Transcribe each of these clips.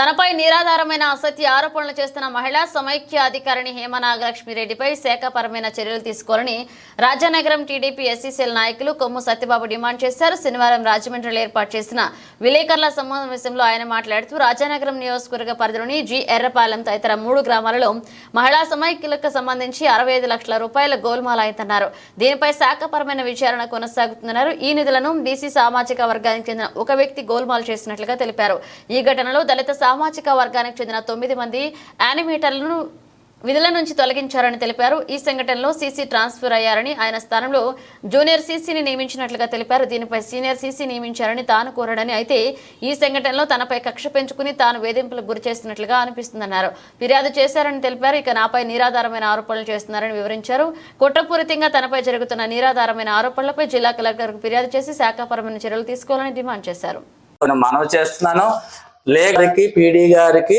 తనపై నిరాధారమైన అసత్య ఆరోపణలు చేస్తున్న మహిళా సమైక్య అధికారిని హేమ నాగలక్ష్మిరెడ్డిపై శాఖపరమైన చర్యలు తీసుకోవాలని రాజానగరం టీడీపీ ఎస్సీసీఎల్ నాయకులు కొమ్ము సత్యబాబు డిమాండ్ చేశారు. శనివారం రాజమండ్రిలో ఏర్పాటు చేసిన విలేకరుల సమావేశంలో ఆయన మాట్లాడుతూ రాజానగరం నియోజకవర్గ పరిధిలోని జి ఎర్రపాలెం తదితర మూడు గ్రామాలలో మహిళా సమైక్యులకు సంబంధించి అరవై ఐదు లక్షల రూపాయల గోల్మాల అయిందన్నారు దీనిపై శాఖపరమైన విచారణ కొనసాగుతున్నారు ఈ నిధులను బీసీ సామాజిక వర్గానికి చెందిన ఒక వ్యక్తి గోల్మాల్ చేసినట్లుగా తెలిపారు. ఈ ఘటనలో దళిత సామాజిక వర్గానికి చెందిన తొమ్మిది మంది యానిమేటర్లను విధుల నుంచి తొలగించారని తెలిపారు. ఈ సంఘటనలో సీసీ ట్రాన్స్ఫర్ అయ్యారని ఆయన స్థానంలో జూనియర్ సీసీని నియమించినట్లుగా తెలిపారు. దీనిపై సీనియర్ సీసీ నియమించారని తాను కోరాడని అయితే ఈ సంఘటనలో తనపై కక్ష పెంచుకుని తాను వేధింపులకు గురి చేస్తున్నట్లుగా అనిపిస్తుందన్నారు. ఫిర్యాదు చేశారని తెలిపారు. ఇక నాపై నిరాధారమైన ఆరోపణలు చేస్తున్నారని వివరించారు. కుట్రపూరితంగా తనపై జరుగుతున్న నిరాధారమైన ఆరోపణలపై జిల్లా కలెక్టర్కు ఫిర్యాదు చేసి శాఖాపరమైన చర్యలు తీసుకోవాలని డిమాండ్ చేశారు. మనవి చేస్తున్నాను. లేఖకి పీడీ గారికి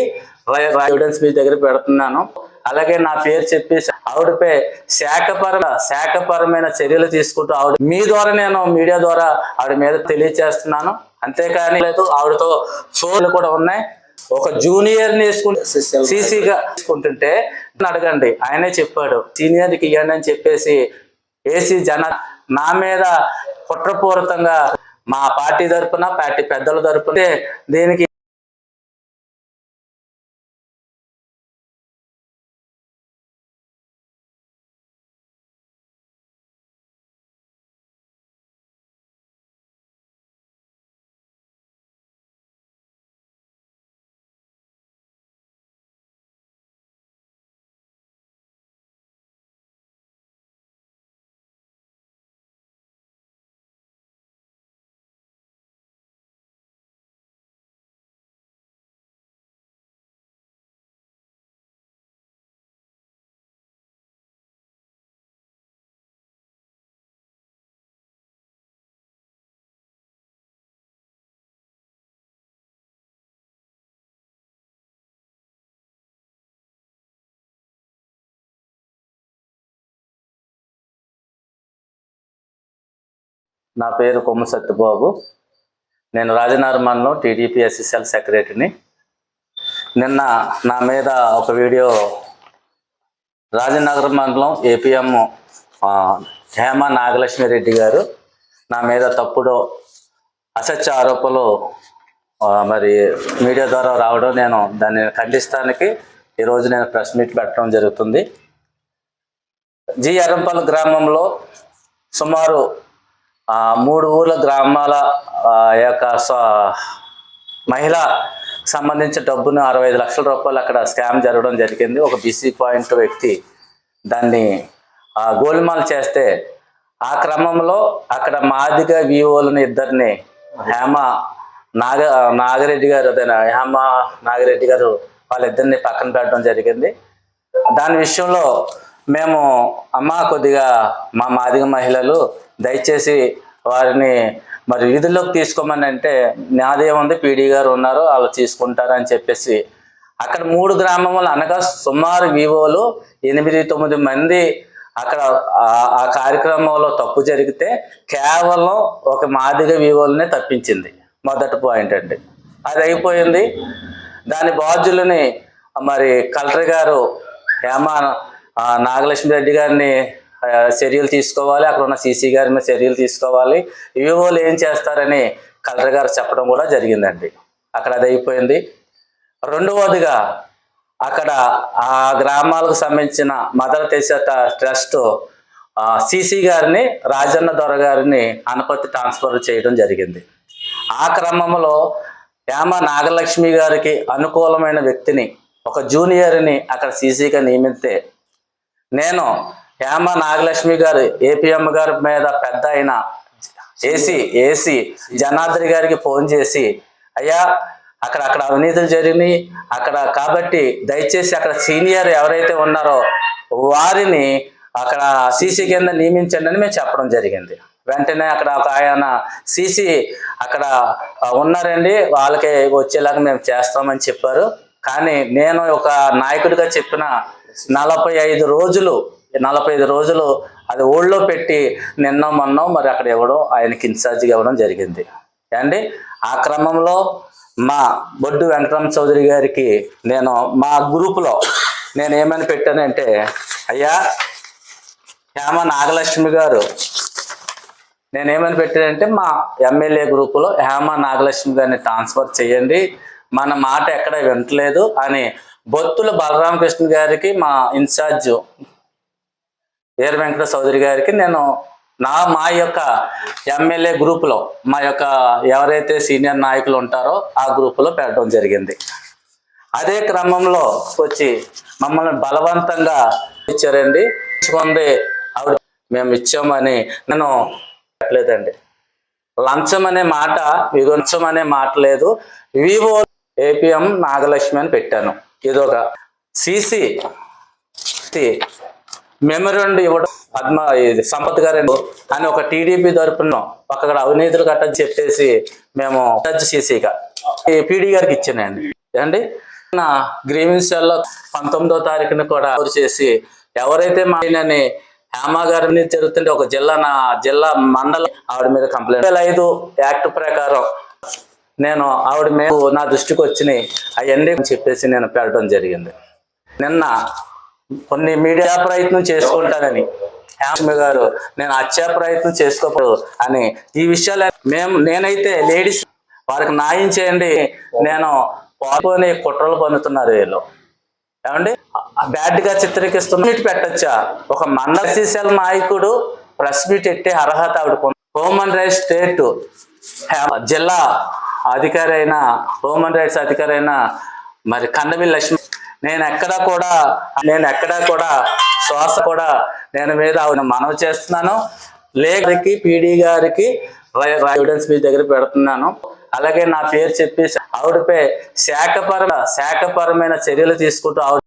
ఎవిడెన్స్ మీ దగ్గర పెడుతున్నాను. అలాగే నా పేరు చెప్పేసి ఆవిడపై శాఖపర శాఖపరమైన చర్యలు తీసుకుంటూ ఆవిడ మీ ద్వారా నేను మీడియా ద్వారా ఆవిడ మీద తెలియచేస్తున్నాను. అంతేకాని లేదు ఆవిడతో ఫోన్లు కూడా ఉన్నాయి. ఒక జూనియర్ వేసుకుంటే సీసీగా తీసుకుంటుంటే అడగండి. ఆయనే చెప్పాడు. సీనియర్కి ఇవ్వండి అని చెప్పేసి ఏసీ జన నా మీద కుట్రపూరితంగా మా పార్టీ తరపున పార్టీ పెద్దల తరపున దీనికి నా పేరు కొమ్మ సత్యబాబు. నేను రాజనగరంలో టీడీపీ ఎస్ఎస్ఎల్ సెక్రటరీని. నిన్న నా మీద ఒక వీడియో రాజనగరం మండలం ఏపీఎం హేమ నాగలక్ష్మి రెడ్డి గారు నా మీద తప్పుడు అసత్య ఆరోపణలు మరి మీడియా ద్వారా రావడం నేను దాన్ని ఖండిస్తానికి ఈరోజు నేను ప్రెస్ మీట్ పెట్టడం జరుగుతుంది. జి ఎర్రంపల్లి గ్రామంలో సుమారు మూడు ఊర్ల గ్రామాల యొక్క మహిళ సంబంధించిన డబ్బును అరవై ఐదు లక్షల రూపాయలు అక్కడ స్కామ్ జరగడం జరిగింది. ఒక బీసీ పాయింట్ వ్యక్తి దాన్ని గోల్మాల్ చేస్తే ఆ క్రమంలో అక్కడ మాదిగ విఓలను ఇద్దరిని హేమ నాగ నాగిరెడ్డి గారు అదే హేమ నాగిరెడ్డి గారు వాళ్ళిద్దరిని పక్కన పెట్టడం జరిగింది. దాని విషయంలో మేము అమ్మ కొద్దిగా మా మాదిగ మహిళలు దయచేసి వారిని మరి విధుల్లోకి తీసుకోమని అంటే నాదేముంది పీడీ గారు ఉన్నారు వాళ్ళు తీసుకుంటారు అని చెప్పేసి. అక్కడ మూడు గ్రామములు అనగా సుమారు వివోలు ఎనిమిది తొమ్మిది మంది అక్కడ ఆ- కార్యక్రమంలో తప్పు జరిగితే కేవలం ఒక మాదిగ వివోలనే తప్పించింది. మొదటి పాయింట్ అండి. అది అయిపోయింది. దాని బాధ్యులని మరి కలెక్టర్ గారు హేమ నాగలక్ష్మి రెడ్డి గారిని చర్యలు తీసుకోవాలి. అక్కడ ఉన్న సీసీ గారి మీద చర్యలు తీసుకోవాలి. వివోలు ఏం చేస్తారని కలెక్టర్ గారు చెప్పడం కూడా జరిగిందండి. అక్కడ అది అయిపోయింది. రెండవదిగా అక్కడ ఆ గ్రామాలకు సంబంధించిన మదర్ తెరిసా ట్రస్ట్ సిసి గారిని రాజన్న దొర గారిని అనుపతి ట్రాన్స్ఫర్ చేయడం జరిగింది. ఆ క్రమంలో యామ నాగలక్ష్మి గారికి అనుకూలమైన వ్యక్తిని ఒక జూనియర్ని అక్కడ సీసీగా నియమిస్తే నేను హేమ నాగలక్ష్మి గారు ఏపీఎం గారి మీద పెద్ద అయిన ఏసీ ఏసీ జనార్దరి గారికి ఫోన్ చేసి అయ్యా అక్కడ అక్కడ అవినీతులు జరిగినాయి. అక్కడ కాబట్టి దయచేసి అక్కడ సీనియర్ ఎవరైతే ఉన్నారో వారిని అక్కడ సీసీ కింద నియమించండి అని మేము చెప్పడం జరిగింది. వెంటనే అక్కడ ఒక ఆయన సీసీ అక్కడ ఉన్నారండి వాళ్ళకి వచ్చేలాగా మేము చేస్తామని చెప్పారు. కానీ నేను ఒక నాయకుడిగా చెప్పిన నలభై ఐదు రోజులు నలభై ఐదు రోజులు అది ఓళ్ళో పెట్టి నిన్న మొన్న మరి అక్కడ ఇవ్వడం ఆయనకి ఇన్ఛార్జిగా ఇవ్వడం జరిగింది. అండి ఆ క్రమంలో మా బొడ్డు వెంకటరామ చౌదరి గారికి నేను మా గ్రూపులో నేను ఏమని పెట్టానంటే అయ్యా హేమ నాగలక్ష్మి గారు నేనేమని పెట్టానంటే మా ఎమ్మెల్యే గ్రూపులో హేమ నాగలక్ష్మి గారిని ట్రాన్స్ఫర్ చేయండి మన మాట ఎక్కడ వింటలేదు అని బొత్తుల బలరామకృష్ణ గారికి మా ఇన్ఛార్జ్ వీర వెంకట చౌదరి గారికి నేను నా మా యొక్క ఎమ్మెల్యే గ్రూపులో మా యొక్క ఎవరైతే సీనియర్ నాయకులు ఉంటారో ఆ గ్రూపులో పెట్టడం జరిగింది. అదే క్రమంలో వచ్చి మమ్మల్ని బలవంతంగా ఇచ్చారండి. ఇచ్చుకుంది ఆవిడ మేము ఇచ్చామని నేను పెట్టలేదండి లంచం అనే మాట విగుంచం అనే మాట లేదు. వివో ఏపీఎం నాగలక్ష్మి అని పెట్టాను. ఇదొక సిసి మెమరెండ్ ఇవ్వడం పద్మ ఇది సంపత్ గారు అని ఒక టీడీపీ తరపున అక్కడ అవినీతులు కట్టని చెప్పేసి మేము టచ్ సీసీగా ఈ పీడీ గారికి ఇచ్చానండి. అండి నా గ్రీవెన్స్లో పంతొమ్మిదో తారీఖున కూడా చేసి ఎవరైతే మా ఆయనని హేమ జరుగుతుంటే ఒక జిల్లా నా జిల్లా మండలం ఆవిడ మీద కంప్లైంట్. వేల ఐదు యాక్ట్ ప్రకారం నేను ఆవిడ మీద నా దృష్టికి వచ్చినాయి. అవన్నీ చెప్పేసి నేను పెట్టడం జరిగింది. నిన్న కొన్ని మీడియా ప్రయత్నం చేసుకుంటానని. హేమ గారు నేను హత్యా ప్రయత్నం చేసుకోకూడదు అని ఈ విషయాలు మేము నేనైతే లేడీస్ వారికి న్యాయం చేయండి నేను పాల్గొని కుట్రలు పన్నుతున్నారు వీళ్ళు. ఏమండి? బ్యాడ్గా చిత్రీకరిస్తున్న పెట్టచ్చా? ఒక మండల సీసీఎల్ నాయకుడు ప్రెస్ మీట్ ఎట్టే అర్హత ఆవిడకు హ్యూమన్ రైట్స్ స్టేట్ జిల్లా అధికారి అయినా హ్యూమన్ రైట్స్ అధికారి అయినా మరి కందమిల్ లక్ష్మి నేను ఎక్కడా కూడా నేను ఎక్కడా కూడా శ్వాస కూడా నేను మీద ఆవిడ మనవి చేస్తున్నాను. లేఖకి పీడీ గారికి ఎవిడెన్స్ మీ దగ్గర పెడుతున్నాను. అలాగే నా పేరు చెప్పి ఆవిడపై శాఖపర శాఖపరమైన చర్యలు తీసుకుంటూ ఆవిడ